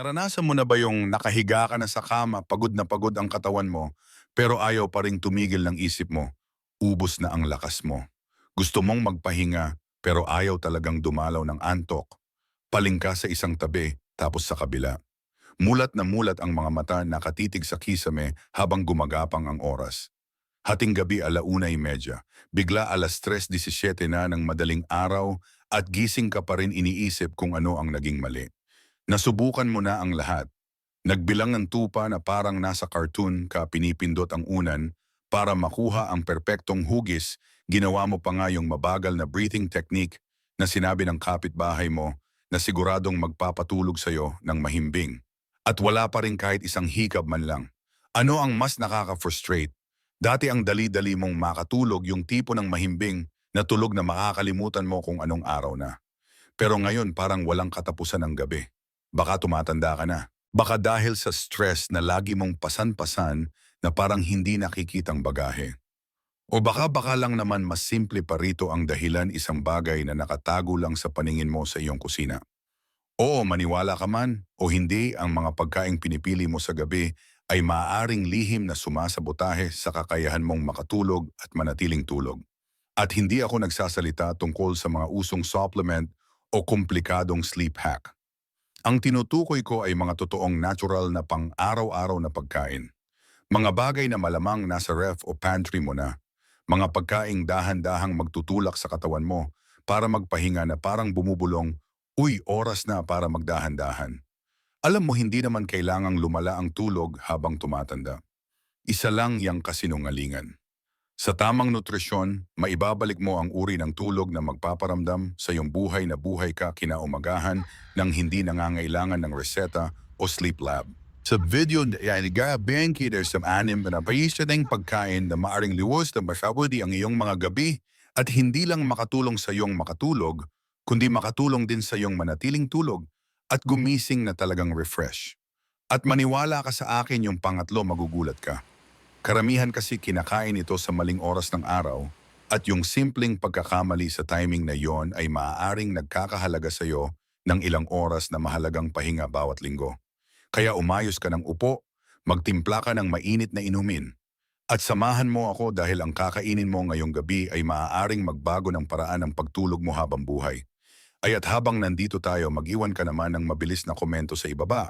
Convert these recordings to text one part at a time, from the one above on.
Naranasan mo na ba yung nakahiga ka na sa kama, pagod na pagod ang katawan mo, pero ayaw pa rin tumigil ng isip mo? Ubos na ang lakas mo. Gusto mong magpahinga, pero ayaw talagang dumalaw ng antok. Paling ka sa isang tabi, tapos sa kabila. Mulat na mulat ang mga mata nakatitig sa kisame habang gumagapang ang oras. Hating gabi alauna imedya, bigla alas 3.17 na ng madaling araw at gising ka pa rin iniisip kung ano ang naging mali. Nasubukan mo na ang lahat. Nagbilang ng tupa na parang nasa cartoon ka pinipindot ang unan para makuha ang perpektong hugis, ginawa mo pa nga yung mabagal na breathing technique na sinabi ng kapitbahay mo na siguradong magpapatulog sa'yo ng mahimbing. At wala pa rin kahit isang hikab man lang. Ano ang mas nakaka-frustrate? Dati ang dali-dali mong makatulog yung tipo ng mahimbing na tulog na makakalimutan mo kung anong araw na. Pero ngayon parang walang katapusan ng gabi. Baka tumatanda ka na. Baka dahil sa stress na lagi mong pasan-pasan na parang hindi nakikitang bagahe. O baka baka lang naman mas simple pa rito ang dahilan isang bagay na nakatago lang sa paningin mo sa iyong kusina. Oo, maniwala ka man o hindi, ang mga pagkaing pinipili mo sa gabi ay maaaring lihim na sumasabotahe sa kakayahan mong makatulog at manatiling tulog. At hindi ako nagsasalita tungkol sa mga usong supplement o komplikadong sleep hack. Ang tinutukoy ko ay mga totoong natural na pang-araw-araw na pagkain. Mga bagay na malamang nasa ref o pantry mo na. Mga pagkaing dahan-dahang magtutulak sa katawan mo para magpahinga na parang bumubulong, uy, oras na para magdahan-dahan. Alam mo, hindi naman kailangang lumala ang tulog habang tumatanda. Isa lang yang kasinungalingan. Sa tamang nutrisyon, maibabalik mo ang uri ng tulog na magpaparamdam sa iyong buhay na buhay ka kinaumagahan nang hindi nangangailangan ng reseta o sleep lab. Sa video na yan, gabihan kita sa anim na paisa ng pagkain na maaring liwas na masabudi ang iyong mga gabi at hindi lang makatulong sa iyong makatulog, kundi makatulong din sa iyong manatiling tulog at gumising na talagang refresh. At maniwala ka sa akin yung pangatlo magugulat ka. Karamihan kasi kinakain ito sa maling oras ng araw at yung simpleng pagkakamali sa timing na yon ay maaaring nagkakahalaga sa iyo ng ilang oras na mahalagang pahinga bawat linggo. Kaya umayos ka ng upo, magtimpla ka ng mainit na inumin, at samahan mo ako dahil ang kakainin mo ngayong gabi ay maaaring magbago ng paraan ng pagtulog mo habang buhay. Ay at habang nandito tayo, mag-iwan ka naman ng mabilis na komento sa ibaba.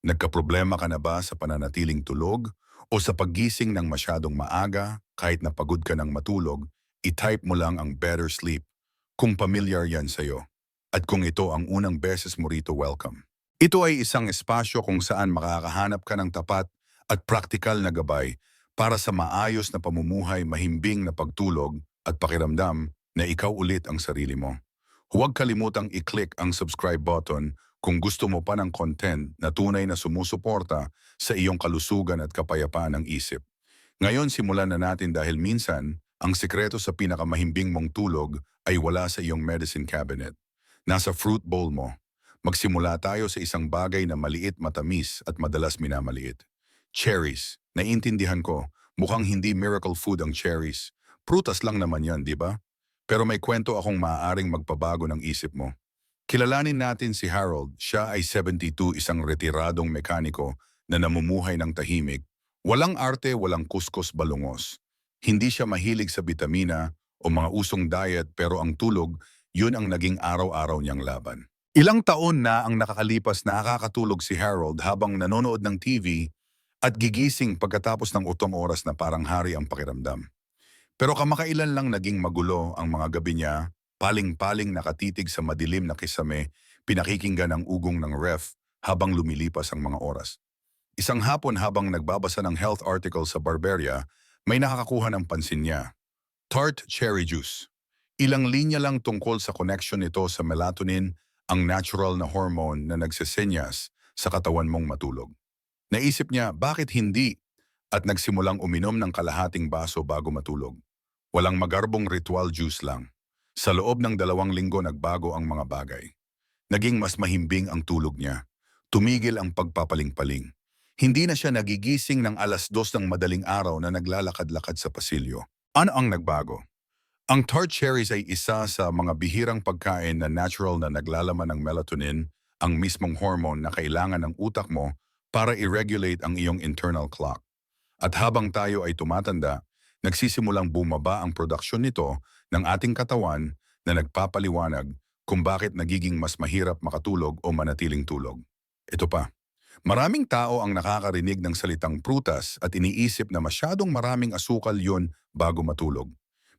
Nagkaproblema ka na ba sa pananatiling tulog o sa paggising ng masyadong maaga kahit na pagod ka ng matulog, i-type mo lang ang better sleep kung familiar yan sa'yo. At kung ito ang unang beses mo rito, welcome. Ito ay isang espasyo kung saan makakahanap ka ng tapat at praktikal na gabay para sa maayos na pamumuhay, mahimbing na pagtulog at pakiramdam na ikaw ulit ang sarili mo. Huwag kalimutang i-click ang subscribe button kung gusto mo pa ng content na tunay na sumusuporta sa iyong kalusugan at kapayapaan ng isip. Ngayon simulan na natin dahil minsan, ang sikreto sa pinakamahimbing mong tulog ay wala sa iyong medicine cabinet. Nasa fruit bowl mo. Magsimula tayo sa isang bagay na maliit matamis at madalas minamaliit. Cherries. Naiintindihan ko, mukhang hindi miracle food ang cherries. Prutas lang naman yan, di ba? Pero may kwento akong maaaring magpabago ng isip mo. Kilalanin natin si Harold. Siya ay 72, isang retiradong mekaniko na namumuhay ng tahimik. Walang arte, walang kuskus balungos. Hindi siya mahilig sa bitamina o mga usong diet pero ang tulog, yun ang naging araw-araw niyang laban. Ilang taon na ang nakakalipas na nakakatulog si Harold habang nanonood ng TV at gigising pagkatapos ng utong oras na parang hari ang pakiramdam. Pero kamakailan lang naging magulo ang mga gabi niya Paling-paling nakatitig sa madilim na kisame, pinakikinggan ang ugong ng ref habang lumilipas ang mga oras. Isang hapon habang nagbabasa ng health article sa Barberia, may nakakakuha ng pansin niya. Tart cherry juice. Ilang linya lang tungkol sa connection nito sa melatonin, ang natural na hormone na nagsisenyas sa katawan mong matulog. Naisip niya, bakit hindi? At nagsimulang uminom ng kalahating baso bago matulog. Walang magarbong ritual juice lang. Sa loob ng dalawang linggo nagbago ang mga bagay. Naging mas mahimbing ang tulog niya. Tumigil ang pagpapaling-paling. Hindi na siya nagigising ng alas dos ng madaling araw na naglalakad-lakad sa pasilyo. Ano ang nagbago? Ang tart cherries ay isa sa mga bihirang pagkain na natural na naglalaman ng melatonin, ang mismong hormone na kailangan ng utak mo para i-regulate ang iyong internal clock. At habang tayo ay tumatanda, nagsisimulang bumaba ang produksyon nito ng ating katawan na nagpapaliwanag kung bakit nagiging mas mahirap makatulog o manatiling tulog. Ito pa, maraming tao ang nakakarinig ng salitang prutas at iniisip na masyadong maraming asukal yon bago matulog.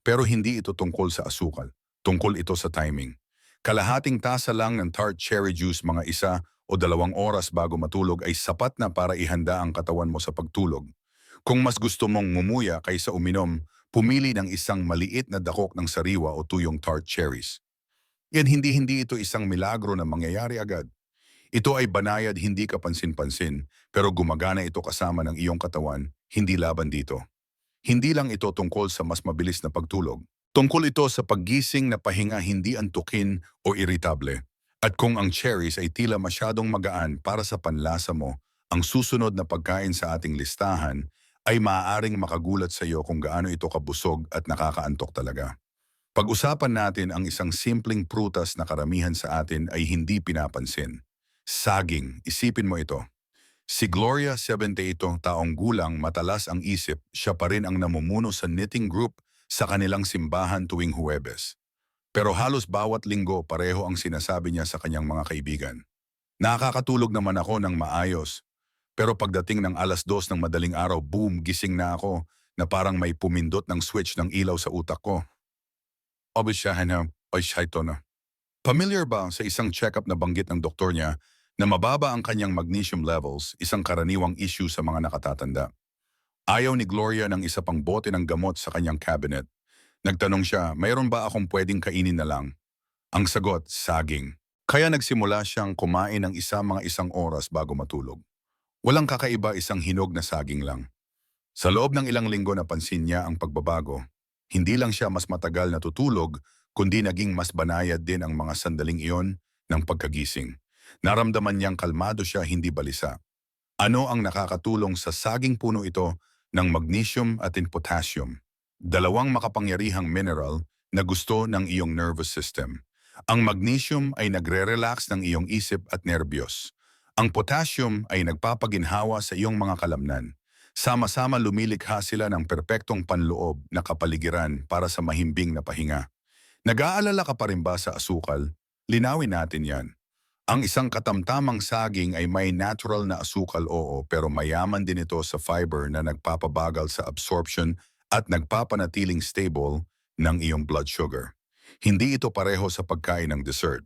Pero hindi ito tungkol sa asukal, tungkol ito sa timing. Kalahating tasa lang ng tart cherry juice mga isa o dalawang oras bago matulog ay sapat na para ihanda ang katawan mo sa pagtulog. Kung mas gusto mong ngumuya kaysa uminom, pumili ng isang maliit na dakok ng sariwa o tuyong tart cherries. Yan hindi-hindi ito isang milagro na mangyayari agad. Ito ay banayad hindi kapansin-pansin, pero gumagana ito kasama ng iyong katawan, hindi laban dito. Hindi lang ito tungkol sa mas mabilis na pagtulog. Tungkol ito sa paggising na pahinga hindi antukin o iritable. At kung ang cherries ay tila masyadong magaan para sa panlasa mo, ang susunod na pagkain sa ating listahan ay maaaring makagulat sa iyo kung gaano ito kabusog at nakakaantok talaga. Pag-usapan natin ang isang simpleng prutas na karamihan sa atin ay hindi pinapansin. Saging, isipin mo ito. Si Gloria 78 taong gulang matalas ang isip, siya pa rin ang namumuno sa knitting group sa kanilang simbahan tuwing Huwebes. Pero halos bawat linggo pareho ang sinasabi niya sa kanyang mga kaibigan. Nakakatulog naman ako ng maayos, pero pagdating ng alas dos ng madaling araw, boom, gising na ako na parang may pumindot ng switch ng ilaw sa utak ko. Obis siya na, oy siya ito na. Familiar ba sa isang check-up na banggit ng doktor niya na mababa ang kanyang magnesium levels, isang karaniwang issue sa mga nakatatanda? Ayaw ni Gloria ng isa pang bote ng gamot sa kanyang cabinet. Nagtanong siya, mayroon ba akong pwedeng kainin na lang? Ang sagot, saging. Kaya nagsimula siyang kumain ng isa mga isang oras bago matulog. Walang kakaiba isang hinog na saging lang. Sa loob ng ilang linggo napansin niya ang pagbabago. Hindi lang siya mas matagal natutulog, kundi naging mas banayad din ang mga sandaling iyon ng pagkagising. Naramdaman niyang kalmado siya, hindi balisa. Ano ang nakakatulong sa saging puno ito ng magnesium at potassium? Dalawang makapangyarihang mineral na gusto ng iyong nervous system. Ang magnesium ay nagre-relax ng iyong isip at nerbiyos. Ang potassium ay nagpapaginhawa sa iyong mga kalamnan. Sama-sama lumilikha sila ng perpektong panloob na kapaligiran para sa mahimbing na pahinga. Nag-aalala ka pa rin ba sa asukal? Linawin natin yan. Ang isang katamtamang saging ay may natural na asukal oo pero mayaman din ito sa fiber na nagpapabagal sa absorption at nagpapanatiling stable ng iyong blood sugar. Hindi ito pareho sa pagkain ng dessert.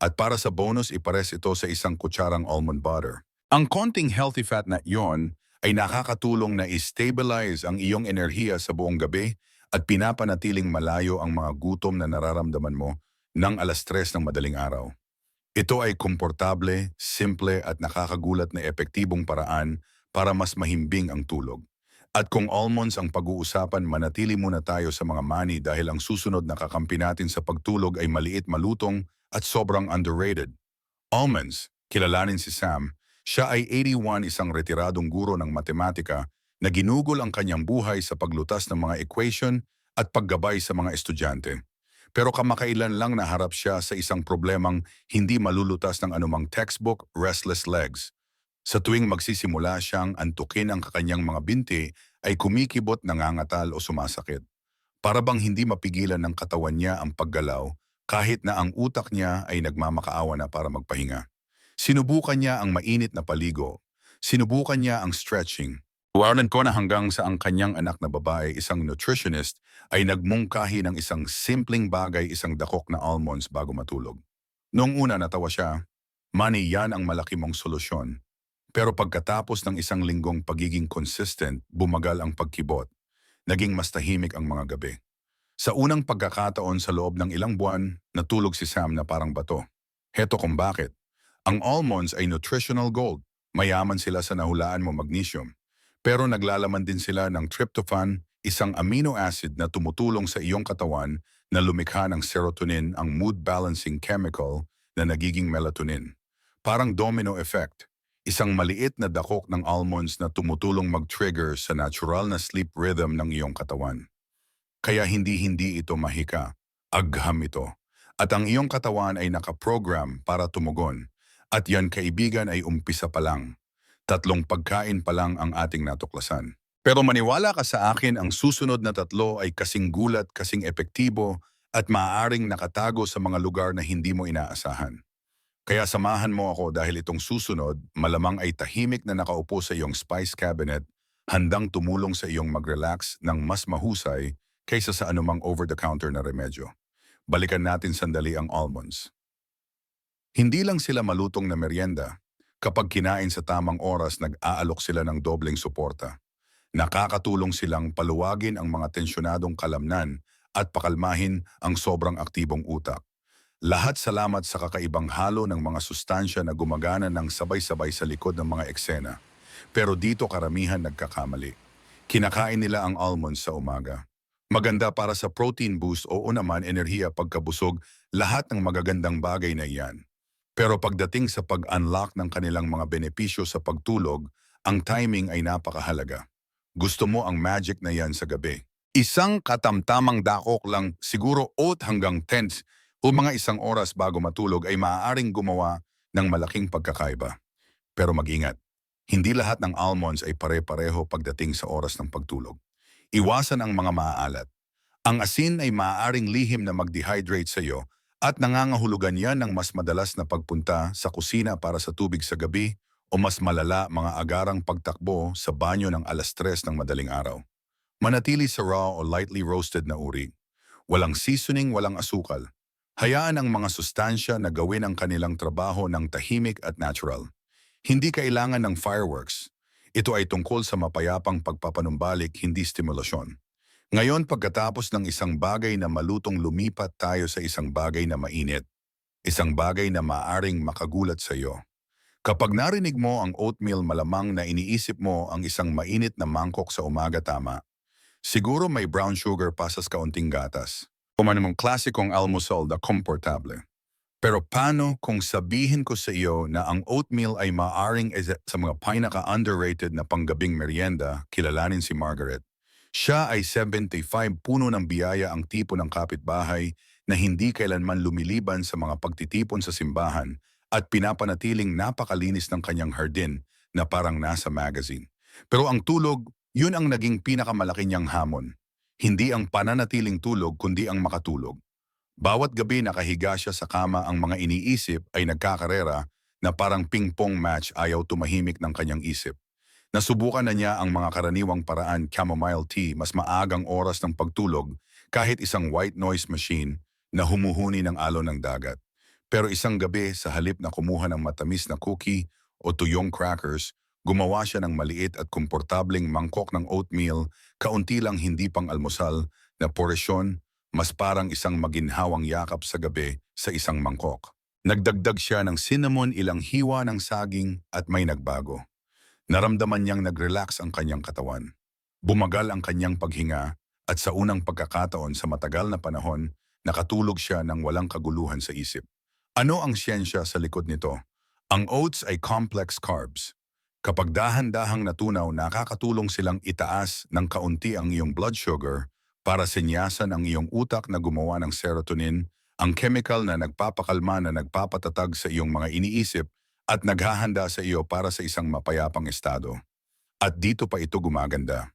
At para sa bonus, ipares ito sa isang kutsarang almond butter. Ang konting healthy fat na iyon ay nakakatulong na i-stabilize ang iyong enerhiya sa buong gabi at pinapanatiling malayo ang mga gutom na nararamdaman mo ng alas tres ng madaling araw. Ito ay komportable, simple at nakakagulat na epektibong paraan para mas mahimbing ang tulog. At kung almonds ang pag-uusapan, manatili muna tayo sa mga mani dahil ang susunod na kakampi natin sa pagtulog ay maliit malutong at sobrang underrated. Almonds, kilalanin si Sam, siya ay 81 isang retiradong guro ng matematika na ginugol ang kanyang buhay sa paglutas ng mga equation at paggabay sa mga estudyante. Pero kamakailan lang naharap siya sa isang problemang hindi malulutas ng anumang textbook, restless legs. Sa tuwing magsisimula siyang antukin ang kakanyang mga binti, ay kumikibot, nangangatal o sumasakit. Para bang hindi mapigilan ng katawan niya ang paggalaw kahit na ang utak niya ay nagmamakaawa na para magpahinga. Sinubukan niya ang mainit na paligo. Sinubukan niya ang stretching. Warnan ko na hanggang sa ang kanyang anak na babae, isang nutritionist, ay nagmungkahi ng isang simpleng bagay, isang dakok na almonds bago matulog. Noong una natawa siya, Money, yan ang malaki mong solusyon. Pero pagkatapos ng isang linggong pagiging consistent, bumagal ang pagkibot. Naging mas tahimik ang mga gabi. Sa unang pagkakataon sa loob ng ilang buwan, natulog si Sam na parang bato. Heto kung bakit. Ang almonds ay nutritional gold. Mayaman sila sa nahulaan mo magnesium. Pero naglalaman din sila ng tryptophan, isang amino acid na tumutulong sa iyong katawan na lumikha ng serotonin ang mood balancing chemical na nagiging melatonin. Parang domino effect. Isang maliit na dakok ng almonds na tumutulong mag-trigger sa natural na sleep rhythm ng iyong katawan. Kaya hindi-hindi ito mahika. Agham ito. At ang iyong katawan ay nakaprogram para tumugon. At yan kaibigan ay umpisa pa lang. Tatlong pagkain pa lang ang ating natuklasan. Pero maniwala ka sa akin ang susunod na tatlo ay kasing gulat, kasing epektibo at maaaring nakatago sa mga lugar na hindi mo inaasahan. Kaya samahan mo ako dahil itong susunod, malamang ay tahimik na nakaupo sa iyong spice cabinet, handang tumulong sa iyong mag-relax ng mas mahusay kaysa sa anumang over-the-counter na remedyo. Balikan natin sandali ang almonds. Hindi lang sila malutong na merienda. Kapag kinain sa tamang oras, nag-aalok sila ng dobleng suporta. Nakakatulong silang paluwagin ang mga tensyonadong kalamnan at pakalmahin ang sobrang aktibong utak. Lahat salamat sa kakaibang halo ng mga sustansya na gumagana ng sabay-sabay sa likod ng mga eksena. Pero dito karamihan nagkakamali. Kinakain nila ang almonds sa umaga. Maganda para sa protein boost o naman enerhiya pagkabusog, lahat ng magagandang bagay na iyan. Pero pagdating sa pag-unlock ng kanilang mga benepisyo sa pagtulog, ang timing ay napakahalaga. Gusto mo ang magic na yan sa gabi. Isang katamtamang dakok lang, siguro 8 hanggang 10 o mga isang oras bago matulog ay maaaring gumawa ng malaking pagkakaiba. Pero mag-ingat, hindi lahat ng almonds ay pare-pareho pagdating sa oras ng pagtulog. Iwasan ang mga maaalat. Ang asin ay maaaring lihim na mag-dehydrate sa iyo at nangangahulugan yan ng mas madalas na pagpunta sa kusina para sa tubig sa gabi o mas malala mga agarang pagtakbo sa banyo ng alas tres ng madaling araw. Manatili sa raw o lightly roasted na uri. Walang seasoning, walang asukal. Hayaan ang mga sustansya na gawin ang kanilang trabaho ng tahimik at natural. Hindi kailangan ng fireworks. Ito ay tungkol sa mapayapang pagpapanumbalik, hindi stimulasyon. Ngayon pagkatapos ng isang bagay na malutong lumipat tayo sa isang bagay na mainit. Isang bagay na maaring makagulat sa iyo. Kapag narinig mo ang oatmeal malamang na iniisip mo ang isang mainit na mangkok sa umaga tama, siguro may brown sugar pa sa kaunting gatas. O manimong klasikong almusal na komportable. Pero paano kung sabihin ko sa iyo na ang oatmeal ay maaring sa mga pinaka-underrated na panggabing merienda, kilalanin si Margaret. Siya ay 75 puno ng biyaya ang tipo ng kapitbahay na hindi kailanman lumiliban sa mga pagtitipon sa simbahan at pinapanatiling napakalinis ng kanyang hardin na parang nasa magazine. Pero ang tulog, yun ang naging pinakamalaki niyang hamon. Hindi ang pananatiling tulog kundi ang makatulog. Bawat gabi nakahiga siya sa kama ang mga iniisip ay nagkakarera na parang ping-pong match ayaw tumahimik ng kanyang isip. Nasubukan na niya ang mga karaniwang paraan chamomile tea mas maagang oras ng pagtulog kahit isang white noise machine na humuhuni ng alon ng dagat. Pero isang gabi sa halip na kumuha ng matamis na cookie o tuyong crackers, gumawa siya ng maliit at komportableng mangkok ng oatmeal, kaunti lang hindi pang almusal, na porsyon, mas parang isang maginhawang yakap sa gabi sa isang mangkok. Nagdagdag siya ng cinnamon ilang hiwa ng saging at may nagbago. Naramdaman niyang nag-relax ang kanyang katawan. Bumagal ang kanyang paghinga at sa unang pagkakataon sa matagal na panahon, nakatulog siya ng walang kaguluhan sa isip. Ano ang siyensya sa likod nito? Ang oats ay complex carbs. Kapag dahan-dahang natunaw, nakakatulong silang itaas ng kaunti ang iyong blood sugar para sinyasan ang iyong utak na gumawa ng serotonin, ang chemical na nagpapakalma na nagpapatatag sa iyong mga iniisip at naghahanda sa iyo para sa isang mapayapang estado. At dito pa ito gumaganda.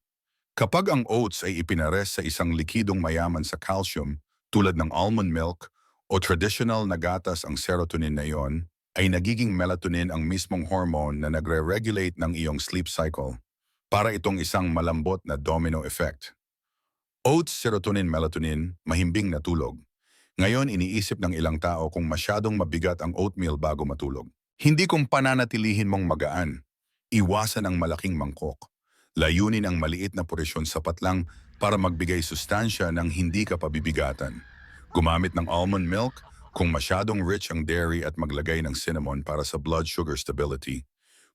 Kapag ang oats ay ipinares sa isang likidong mayaman sa calcium tulad ng almond milk o traditional na gatas ang serotonin na iyon, ay nagiging melatonin ang mismong hormone na nagre-regulate ng iyong sleep cycle para itong isang malambot na domino effect. Oats, serotonin, melatonin, mahimbing na tulog. Ngayon iniisip ng ilang tao kung masyadong mabigat ang oatmeal bago matulog. Hindi kung pananatilihin mong magaan. Iwasan ang malaking mangkok. Layunin ang maliit na porsyon sapat lang para magbigay sustansya ng hindi ka pabibigatan. Gumamit ng almond milk kung masyadong rich ang dairy at maglagay ng cinnamon para sa blood sugar stability.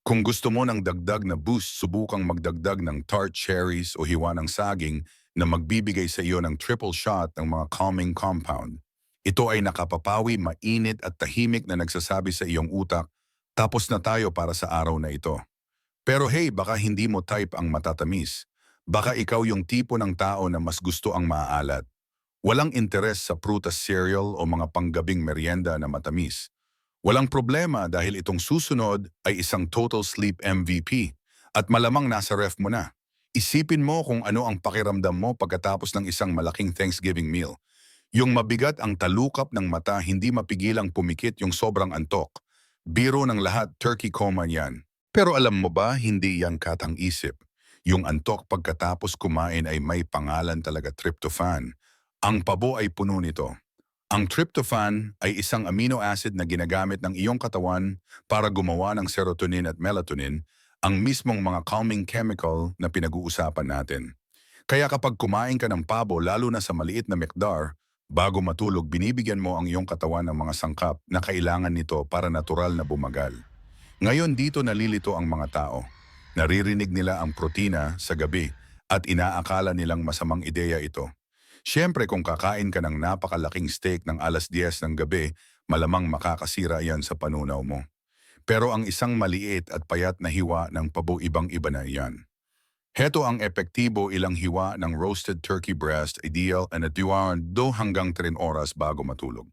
Kung gusto mo ng dagdag na boost, subukang magdagdag ng tart cherries o hiwa ng saging na magbibigay sa iyo ng triple shot ng mga calming compound. Ito ay nakapapawi, mainit at tahimik na nagsasabi sa iyong utak, tapos na tayo para sa araw na ito. Pero hey, baka hindi mo type ang matatamis. Baka ikaw yung tipo ng tao na mas gusto ang maaalat. Walang interes sa prutas cereal o mga panggabing merienda na matamis. Walang problema dahil itong susunod ay isang total sleep MVP at malamang nasa ref mo na. Isipin mo kung ano ang pakiramdam mo pagkatapos ng isang malaking Thanksgiving meal. Yung mabigat ang talukap ng mata hindi mapigilang pumikit yung sobrang antok. Biro ng lahat, turkey coma yan. Pero alam mo ba, hindi yan katang isip. Yung antok pagkatapos kumain ay may pangalan talaga tryptophan. Ang pabo ay puno nito. Ang tryptophan ay isang amino acid na ginagamit ng iyong katawan para gumawa ng serotonin at melatonin, ang mismong mga calming chemical na pinag-uusapan natin. Kaya kapag kumain ka ng pabo lalo na sa maliit na mekdar, bago matulog binibigyan mo ang iyong katawan ng mga sangkap na kailangan nito para natural na bumagal. Ngayon dito nalilito ang mga tao. Naririnig nila ang protina sa gabi at inaakala nilang masamang ideya ito. Siyempre kung kakain ka ng napakalaking steak ng alas 10 ng gabi, malamang makakasira yan sa panunaw mo. Pero ang isang maliit at payat na hiwa ng pabo ibang-iba na iyan. Heto ang epektibo ilang hiwa ng roasted turkey breast, ideal and at 2 hanggang 3 oras bago matulog.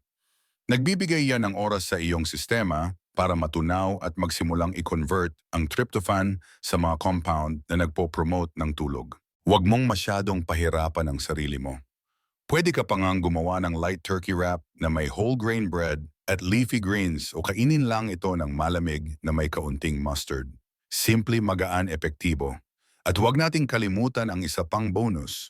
Nagbibigay yan ng oras sa iyong sistema para matunaw at magsimulang i-convert ang tryptophan sa mga compound na nagpo-promote ng tulog. Huwag mong masyadong pahirapan ang sarili mo. Pwede ka pa gumawa ng light turkey wrap na may whole grain bread at leafy greens o kainin lang ito ng malamig na may kaunting mustard. Simple magaan epektibo. At huwag nating kalimutan ang isa pang bonus.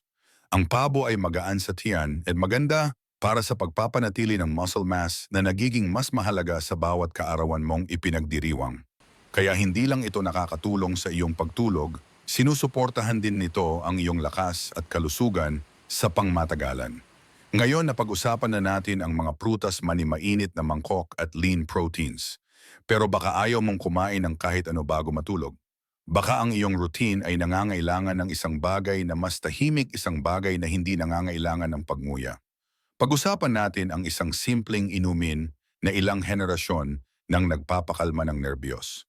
Ang pabo ay magaan sa tiyan at maganda para sa pagpapanatili ng muscle mass na nagiging mas mahalaga sa bawat kaarawan mong ipinagdiriwang. Kaya hindi lang ito nakakatulong sa iyong pagtulog, sinusuportahan din nito ang iyong lakas at kalusugan sa pangmatagalan. Ngayon napag-usapan na natin ang mga prutas manimainit na mangkok at lean proteins. Pero baka ayaw mong kumain ng kahit ano bago matulog. Baka ang iyong routine ay nangangailangan ng isang bagay na mas tahimik isang bagay na hindi nangangailangan ng pagmuya. Pag-usapan natin ang isang simpleng inumin na ilang henerasyon nang nagpapakalma ng nerbiyos.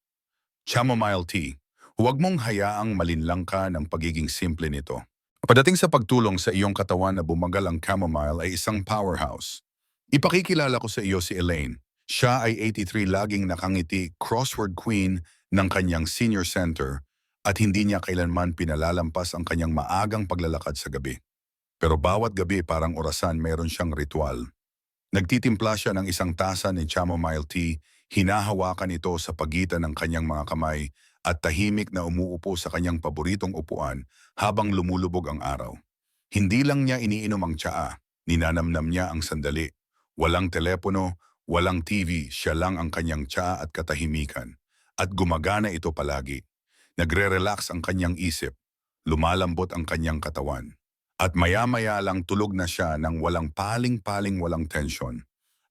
Chamomile tea. Huwag mong hayaang malinlang ka ng pagiging simple nito. Padating sa pagtulong sa iyong katawan na bumagal ang chamomile ay isang powerhouse. Ipakikilala ko sa iyo si Elaine. Siya ay 83 laging nakangiti crossword queen ng kanyang senior center at hindi niya kailanman pinalalampas ang kanyang maagang paglalakad sa gabi. Pero bawat gabi parang orasan meron siyang ritual. Nagtitimpla siya ng isang tasa ni chamomile tea, hinahawakan ito sa pagitan ng kanyang mga kamay at tahimik na umuupo sa kanyang paboritong upuan habang lumulubog ang araw. Hindi lang niya iniinom ang tsaa, ninanamnam niya ang sandali. Walang telepono, walang TV, siya lang ang kanyang tsaa at katahimikan. At gumagana ito palagi. Nagre-relax ang kanyang isip, lumalambot ang kanyang katawan. At maya-maya lang tulog na siya ng walang paling-paling walang tensyon.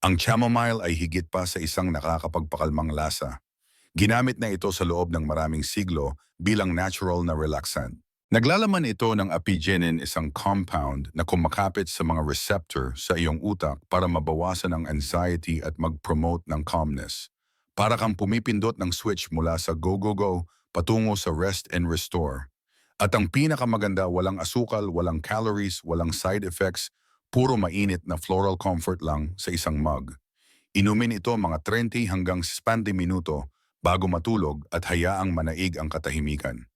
Ang chamomile ay higit pa sa isang nakakapagpakalmang lasa. Ginamit na ito sa loob ng maraming siglo bilang natural na relaxant. Naglalaman ito ng apigenin isang compound na kumakapit sa mga receptor sa iyong utak para mabawasan ang anxiety at mag-promote ng calmness. Para kang pumipindot ng switch mula sa go-go-go patungo sa rest and restore. At ang pinakamaganda, walang asukal, walang calories, walang side effects, puro mainit na floral comfort lang sa isang mug. Inumin ito mga 30 hanggang 60 minuto bago matulog at hayaang manaig ang katahimikan.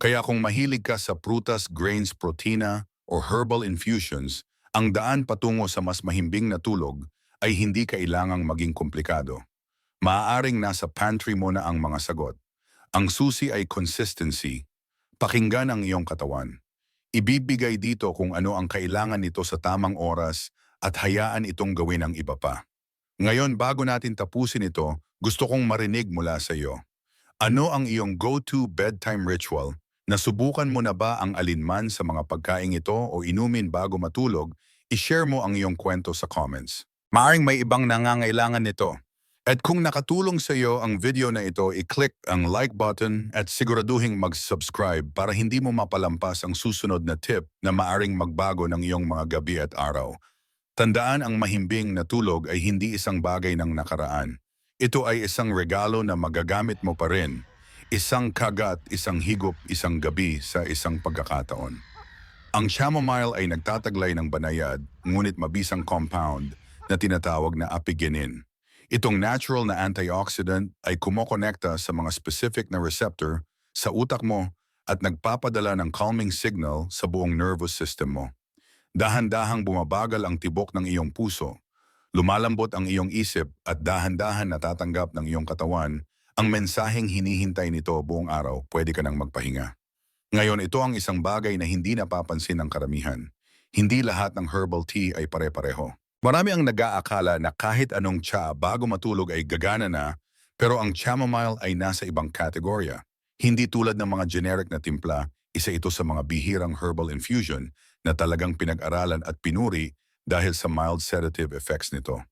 Kaya kung mahilig ka sa prutas, grains, protina, or herbal infusions, ang daan patungo sa mas mahimbing na tulog ay hindi kailangang maging komplikado. Maaaring nasa pantry mo na ang mga sagot. Ang susi ay consistency, Pakinggan ang iyong katawan. Ibibigay dito kung ano ang kailangan nito sa tamang oras at hayaan itong gawin ng iba pa. Ngayon, bago natin tapusin ito, gusto kong marinig mula sa iyo. Ano ang iyong go-to bedtime ritual? Nasubukan mo na ba ang alinman sa mga pagkain ito o inumin bago matulog? I-share mo ang iyong kwento sa comments. Maaring may ibang nangangailangan nito. At kung nakatulong sa iyo ang video na ito, i-click ang like button at siguraduhin mag-subscribe para hindi mo mapalampas ang susunod na tip na maaring magbago ng iyong mga gabi at araw. Tandaan ang mahimbing na tulog ay hindi isang bagay ng nakaraan. Ito ay isang regalo na magagamit mo pa rin. Isang kagat, isang higop, isang gabi sa isang pagkakataon. Ang chamomile ay nagtataglay ng banayad, ngunit mabisang compound na tinatawag na apigenin. Itong natural na antioxidant ay kumokonekta sa mga specific na receptor sa utak mo at nagpapadala ng calming signal sa buong nervous system mo. Dahan-dahang bumabagal ang tibok ng iyong puso, lumalambot ang iyong isip at dahan-dahan natatanggap ng iyong katawan ang mensaheng hinihintay nito buong araw, pwede ka nang magpahinga. Ngayon, ito ang isang bagay na hindi napapansin ng karamihan. Hindi lahat ng herbal tea ay pare-pareho. Marami ang nag-aakala na kahit anong tsa bago matulog ay gagana na, pero ang chamomile ay nasa ibang kategorya. Hindi tulad ng mga generic na timpla, isa ito sa mga bihirang herbal infusion na talagang pinag-aralan at pinuri dahil sa mild sedative effects nito.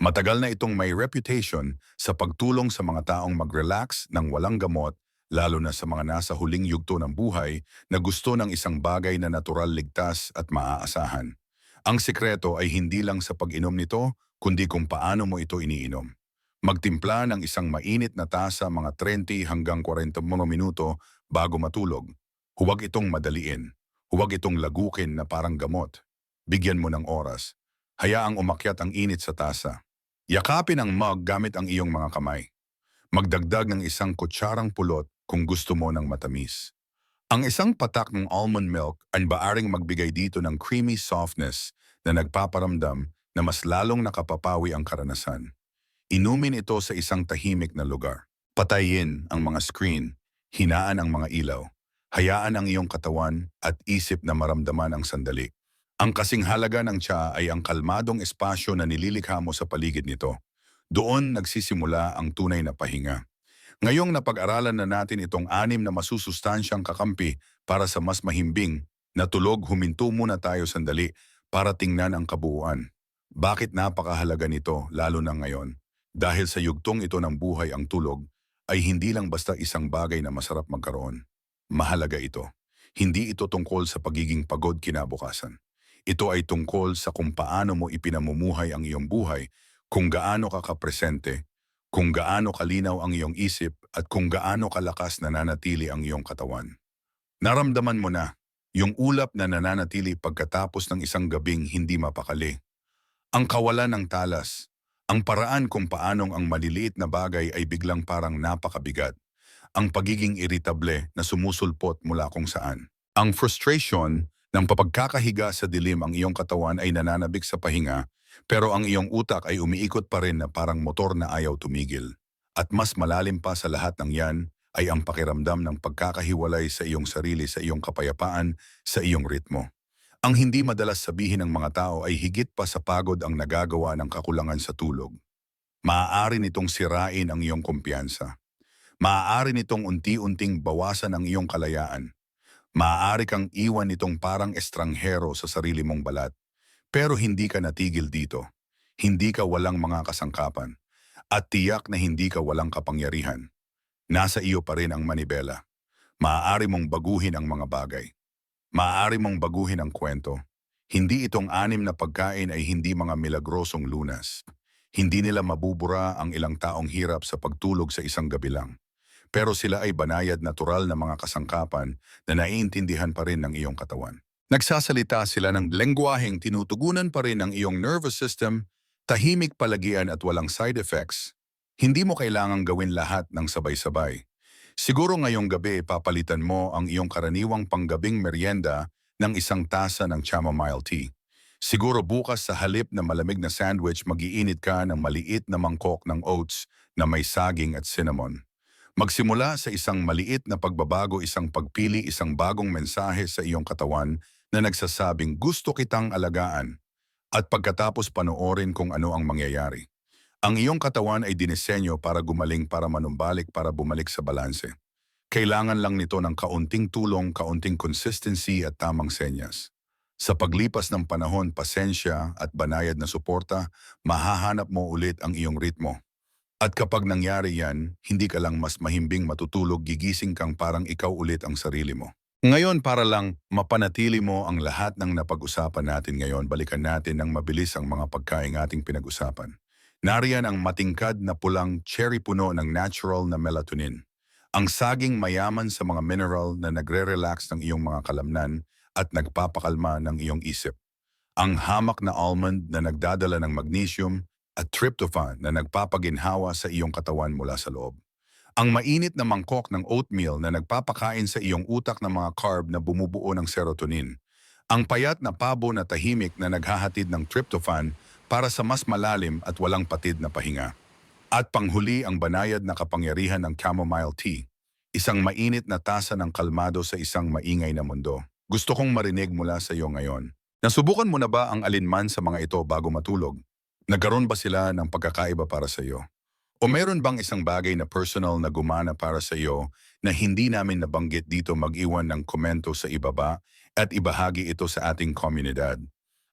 Matagal na itong may reputation sa pagtulong sa mga taong mag-relax ng walang gamot lalo na sa mga nasa huling yugto ng buhay na gusto ng isang bagay na natural ligtas at maaasahan. Ang sikreto ay hindi lang sa pag-inom nito, kundi kung paano mo ito iniinom. Magtimpla ng isang mainit na tasa mga 30 hanggang 40 mga minuto bago matulog. Huwag itong madaliin. Huwag itong lagukin na parang gamot. Bigyan mo ng oras. Hayaang umakyat ang init sa tasa. Yakapin ang mug gamit ang iyong mga kamay. Magdagdag ng isang kutsarang pulot kung gusto mo ng matamis. Ang isang patak ng almond milk ay baaring magbigay dito ng creamy softness na nagpaparamdam na mas lalong nakapapawi ang karanasan. Inumin ito sa isang tahimik na lugar. Patayin ang mga screen, hinaan ang mga ilaw, hayaan ang iyong katawan at isip na maramdaman ang sandali. Ang kasing halaga ng tsa ay ang kalmadong espasyo na nililikha mo sa paligid nito. Doon nagsisimula ang tunay na pahinga. Ngayong napag-aralan na natin itong anim na masusustansyang kakampi para sa mas mahimbing na tulog, huminto muna tayo sandali para tingnan ang kabuuan. Bakit napakahalaga nito lalo na ngayon? Dahil sa yugtong ito ng buhay ang tulog ay hindi lang basta isang bagay na masarap magkaroon. Mahalaga ito. Hindi ito tungkol sa pagiging pagod kinabukasan. Ito ay tungkol sa kung paano mo ipinamumuhay ang iyong buhay, kung gaano ka kapresente, kung gaano kalinaw ang iyong isip at kung gaano kalakas nananatili ang iyong katawan. Naramdaman mo na yung ulap na nananatili pagkatapos ng isang gabing hindi mapakali. Ang kawalan ng talas, ang paraan kung paanong ang maliliit na bagay ay biglang parang napakabigat, ang pagiging iritable na sumusulpot mula kung saan. Ang frustration ng papagkakahiga sa dilim ang iyong katawan ay nananabik sa pahinga pero ang iyong utak ay umiikot pa rin na parang motor na ayaw tumigil. At mas malalim pa sa lahat ng yan ay ang pakiramdam ng pagkakahiwalay sa iyong sarili, sa iyong kapayapaan, sa iyong ritmo. Ang hindi madalas sabihin ng mga tao ay higit pa sa pagod ang nagagawa ng kakulangan sa tulog. Maaari nitong sirain ang iyong kumpiyansa. Maaari nitong unti-unting bawasan ang iyong kalayaan. Maaari kang iwan nitong parang estranghero sa sarili mong balat. Pero hindi ka natigil dito. Hindi ka walang mga kasangkapan. At tiyak na hindi ka walang kapangyarihan. Nasa iyo pa rin ang manibela. Maaari mong baguhin ang mga bagay. Maaari mong baguhin ang kwento. Hindi itong anim na pagkain ay hindi mga milagrosong lunas. Hindi nila mabubura ang ilang taong hirap sa pagtulog sa isang gabi lang. Pero sila ay banayad natural na mga kasangkapan na naiintindihan pa rin ng iyong katawan. Nagsasalita sila ng lengguaheng tinutugunan pa rin ng iyong nervous system, tahimik palagian at walang side effects. Hindi mo kailangang gawin lahat ng sabay-sabay. Siguro ngayong gabi papalitan mo ang iyong karaniwang panggabing merienda ng isang tasa ng chamomile tea. Siguro bukas sa halip na malamig na sandwich magiinit ka ng maliit na mangkok ng oats na may saging at cinnamon. Magsimula sa isang maliit na pagbabago, isang pagpili, isang bagong mensahe sa iyong katawan na nagsasabing gusto kitang alagaan at pagkatapos panoorin kung ano ang mangyayari. Ang iyong katawan ay dinisenyo para gumaling para manumbalik para bumalik sa balanse. Kailangan lang nito ng kaunting tulong, kaunting consistency at tamang senyas. Sa paglipas ng panahon, pasensya at banayad na suporta, mahahanap mo ulit ang iyong ritmo. At kapag nangyari yan, hindi ka lang mas mahimbing matutulog, gigising kang parang ikaw ulit ang sarili mo. Ngayon para lang mapanatili mo ang lahat ng napag-usapan natin ngayon, balikan natin ng mabilis ang mga pagkain ating pinag-usapan. Nariyan ang matingkad na pulang cherry puno ng natural na melatonin. Ang saging mayaman sa mga mineral na nagre-relax ng iyong mga kalamnan at nagpapakalma ng iyong isip. Ang hamak na almond na nagdadala ng magnesium at tryptophan na nagpapaginhawa sa iyong katawan mula sa loob. Ang mainit na mangkok ng oatmeal na nagpapakain sa iyong utak ng mga carb na bumubuo ng serotonin. Ang payat na pabo na tahimik na naghahatid ng tryptophan para sa mas malalim at walang patid na pahinga. At panghuli ang banayad na kapangyarihan ng chamomile tea, isang mainit na tasa ng kalmado sa isang maingay na mundo. Gusto kong marinig mula sa iyo ngayon. Nasubukan mo na ba ang alinman sa mga ito bago matulog? Nagkaroon ba sila ng pagkakaiba para sa iyo? O meron bang isang bagay na personal na gumana para sa iyo na hindi namin nabanggit dito mag-iwan ng komento sa ibaba at ibahagi ito sa ating komunidad?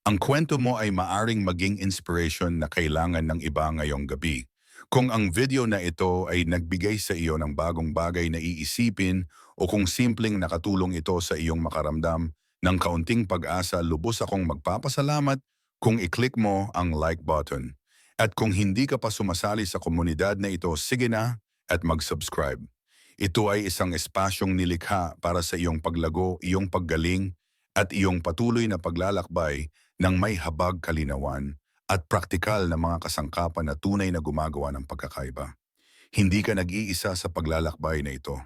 Ang kwento mo ay maaring maging inspiration na kailangan ng iba ngayong gabi. Kung ang video na ito ay nagbigay sa iyo ng bagong bagay na iisipin o kung simpleng nakatulong ito sa iyong makaramdam ng kaunting pag-asa, lubos akong magpapasalamat kung i-click mo ang like button. At kung hindi ka pa sumasali sa komunidad na ito, sige na at mag-subscribe. Ito ay isang espasyong nilikha para sa iyong paglago, iyong paggaling, at iyong patuloy na paglalakbay ng may habag kalinawan at praktikal na mga kasangkapan na tunay na gumagawa ng pagkakaiba. Hindi ka nag-iisa sa paglalakbay na ito.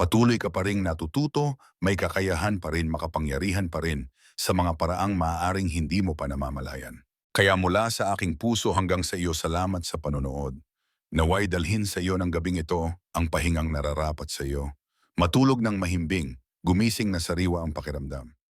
Patuloy ka pa rin natututo, may kakayahan pa rin, makapangyarihan pa rin sa mga paraang maaaring hindi mo pa namamalayan. Kaya mula sa aking puso hanggang sa iyo salamat sa panonood. Naway dalhin sa iyo ng gabing ito ang pahingang nararapat sa iyo. Matulog ng mahimbing, gumising na sariwa ang pakiramdam.